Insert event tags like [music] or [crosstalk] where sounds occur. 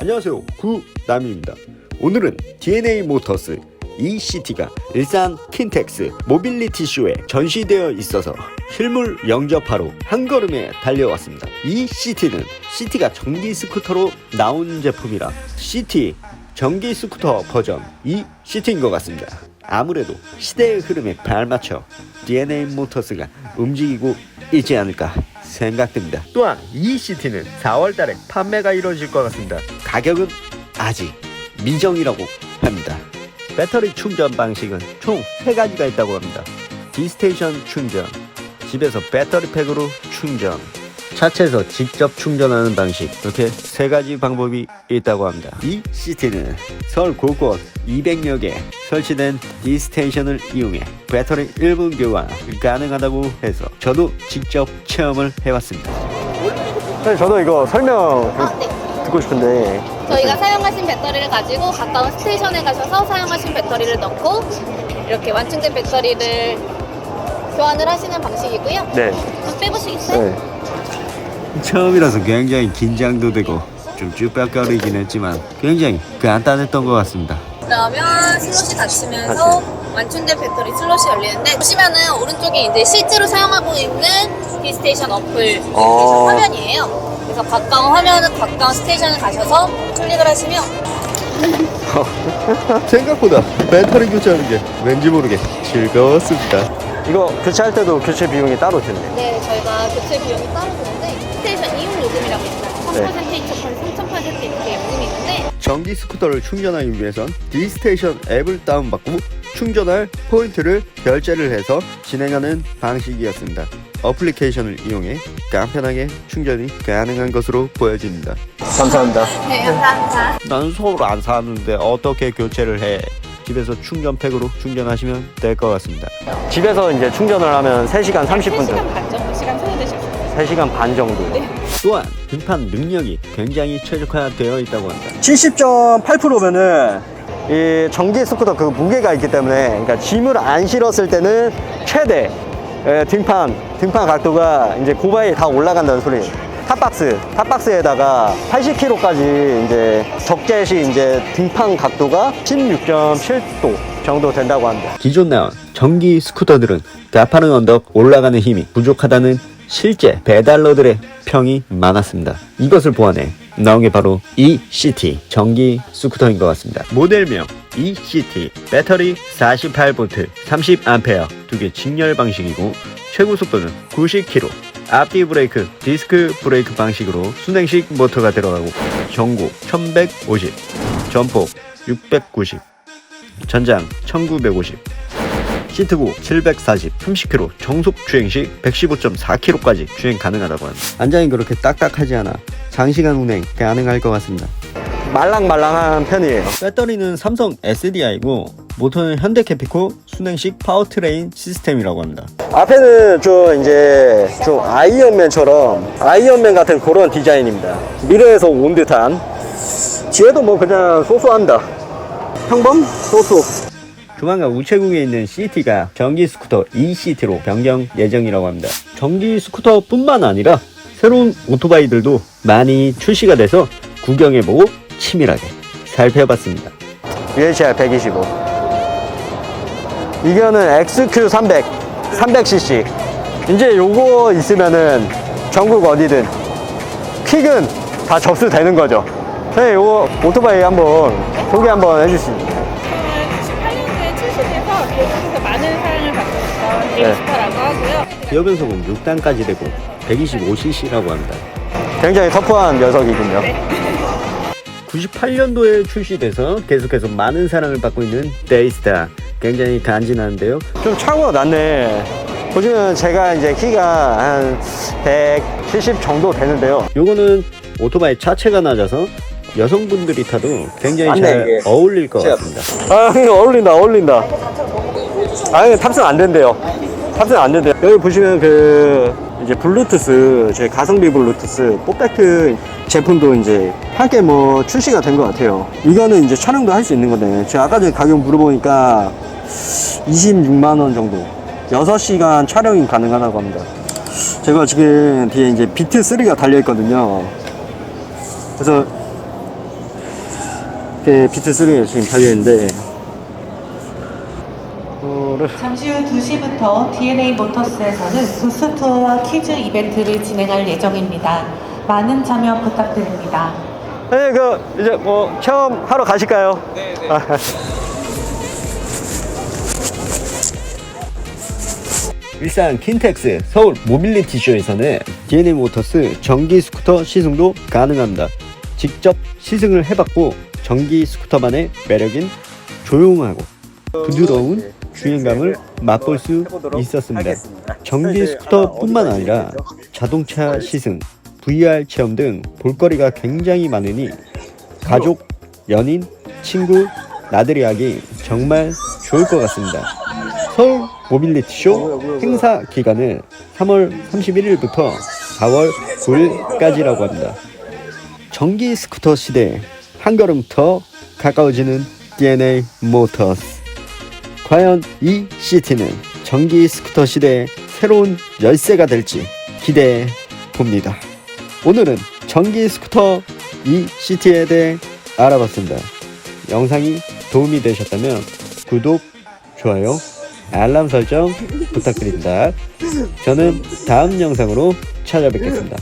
안녕하세요. 구남입니다. 오늘은 DNA 모터스 ECT가 일산 킨텍스 모빌리티 쇼에 전시되어 있어서 실물 영접하러 한 걸음에 달려왔습니다. ECT는 CT가 전기 스쿠터로 나온 제품이라 CT 전기 스쿠터 버전 ECT인 것 같습니다. 아무래도 시대의 흐름에 발맞춰 DNA 모터스가 움직이고 있지 않을까 생각됩니다. 또한 이 CT는 4월달에 판매가 이루어질 것 같습니다. 가격은 아직 미정이라고 합니다. 배터리 충전 방식은 총 3가지가 있다고 합니다. 디스테이션 충전, 집에서 배터리팩으로 충전, 차체에서 직접 충전하는 방식 이렇게 세 가지 방법이 있다고 합니다. 이 시티는 서울 곳곳 200여 개 설치된 디스테이션을 이용해 배터리 1분 교환 가능하다고 해서 저도 직접 체험을 해봤습니다. 사실 저도 이거 설명 좀 아, 네. 듣고 싶은데 저희가 사용하신 배터리를 가지고 가까운 스테이션에 가셔서 사용하신 배터리를 넣고 이렇게 완충된 배터리를 교환을 하시는 방식이고요. 네. 좀 빼보시겠어요? 네. 처음이라서 굉장히 긴장도 되고 좀 쭈뼛거리긴 했지만 굉장히 간단했던 것 같습니다. 그러면 슬롯이 닫히면서 완충된 배터리 슬롯이 열리는데 보시면은 오른쪽에 이제 실제로 사용하고 있는 디스테이션 어플 어. 화면이에요. 그래서 가까운 화면은 가까운 스테이션을 가셔서 클릭을 하시면 [laughs] 생각보다 배터리 교체하는 게 왠지 모르게 즐거웠습니다. 이거 교체할 때도 교체 비용이 따로 드네. 네 저희가 교체 비용이 따로 드는데 스테이션 이용 요금이라고 있어요. 3% 2,000% 3,000% 이렇게 요금이 있는데 전기 스쿠터를 충전하기 위해선 디스테이션 앱을 다운받고 충전할 포인트를 결제를 해서 진행하는 방식이었습니다. 어플리케이션을 이용해 간편하게 충전이 가능한 것으로 보여집니다. 감사합니다. 네 감사합니다. 나는 서울 안 사는데 어떻게 교체를 해? 집에서 충전팩으로 충전하시면 될 것 같습니다. 집에서 이제 충전을 하면 3시간 30분 정도. 3시간 반 정도 시간 소요되실 수 있어요. 3시간 반 정도. 또한 등판 능력이 굉장히 최적화되어 있다고 합니다. 70.8%면은 이 전기 스쿠터 그 무게가 있기 때문에 그러니까 짐을 안 실었을 때는 최대 예, 등판 등판 각도가 이제 고바에 다 올라간다는 소리예요. 탑박스 탑박스에다가 80kg까지 이제 적재 시 이제 등판 각도가 16.7도 정도 된다고 합니다. 기존 나온 전기 스쿠터들은 가파른 언덕 올라가는 힘이 부족하다는 실제 배달러들의 평이 많았습니다. 이것을 보완해 나온 게 바로 ECT 전기 스쿠터인 것 같습니다. 모델명 ECT 배터리 48V 30A 두 개 직렬 방식이고 최고 속도는 90km 앞뒤 브레이크 디스크 브레이크 방식으로 순행식 모터가 들어가고 전고 1150 전폭 690 전장 1950 시트고 740, 30km, 정속 주행 시 115.4km까지 주행 가능하다고 합니다. 안장이 그렇게 딱딱하지 않아 장시간 운행 가능할 것 같습니다. 말랑말랑한 편이에요. 배터리는 삼성 SDI고 모터는 현대 캐피코 순행식 파워트레인 시스템이라고 합니다. 앞에는 좀 이제 좀 아이언맨처럼 아이언맨 같은 그런 디자인입니다. 미래에서 온 듯한 뒤에도 뭐 그냥 소소합니다. 평범 소소. 조만간 우체국에 있는 CT가 전기 스쿠터 ECT로 변경 예정이라고 합니다. 전기 스쿠터뿐만 아니라 새로운 오토바이들도 많이 출시가 돼서 구경해보고 치밀하게 살펴봤습니다. UHR 125. 이거는 XQ300 300cc. 이제 요거 있으면은 전국 어디든 퀵은 다 접수되는 거죠. 네, 요거 오토바이 한번 소개 한번 해주시죠. 98년도에 출시돼서 계속해서 많은 사랑을 받고 있던 데이스타라고 하고요. 기어 변속은 6단까지 되고 125cc라고 합니다. 굉장히 터프한 녀석이군요. 98년도에 출시돼서 계속해서 많은 사랑을 받고 있는 데이스타 굉장히 간지나는데요. 좀 차고가 낮네. 보시면 제가 이제 키가 한 170 정도 되는데요. 요거는 오토바이 차체가 낮아서 여성분들이 타도 굉장히 맞네, 잘 이게. 어울릴 것 같습니다. 아, 형님 어울린다, 어울린다. 아니, 탑승 안 된대요. 탑승 안 된대요. 여기 보시면 그, 이제 블루투스, 제 가성비 블루투스, 뽀백트 제품도 이제 함께 뭐 출시가 된 것 같아요. 이거는 이제 촬영도 할 수 있는 건데, 제가 아까 전에 가격 물어보니까 26만원 정도. 6시간 촬영이 가능하다고 합니다. 제가 지금 뒤에 이제 비트3가 달려 있거든요. 그래서 그 비트3 지금 달려 있는데, 이거를 잠시 후 2시부터 DNA 모터스에서는 부스 투어와 퀴즈 이벤트를 진행할 예정입니다. 많은 참여 부탁드립니다. 네, 그, 이제 뭐, 체험 하러 가실까요? 네, 네. 일산 킨텍스 서울 모빌리티 쇼에서는 DNA 모터스 전기 스쿠터 시승도 가능합니다. 직접 시승을 해봤고 전기 스쿠터만의 매력인 조용하고 부드러운 주행감을 맛볼 수 있었습니다. 전기 스쿠터뿐만 아니라 자동차 시승, VR 체험 등 볼거리가 굉장히 많으니 가족, 연인, 친구, 나들이 하기 정말 좋을 것 같습니다. 서울 모빌리티 쇼 행사 기간은 3월 31일부터 4월 9일까지라고 합니다. 전기 스쿠터 시대에 한 걸음 더 가까워지는 DNA 모터스. 과연 이 시티는 전기 스쿠터 시대의 새로운 열쇠가 될지 기대해 봅니다. 오늘은 전기 스쿠터 이 시티에 대해 알아봤습니다. 영상이 도움이 되셨다면 구독, 좋아요, 알람 설정 부탁드립니다. 저는 다음 영상으로 찾아뵙겠습니다.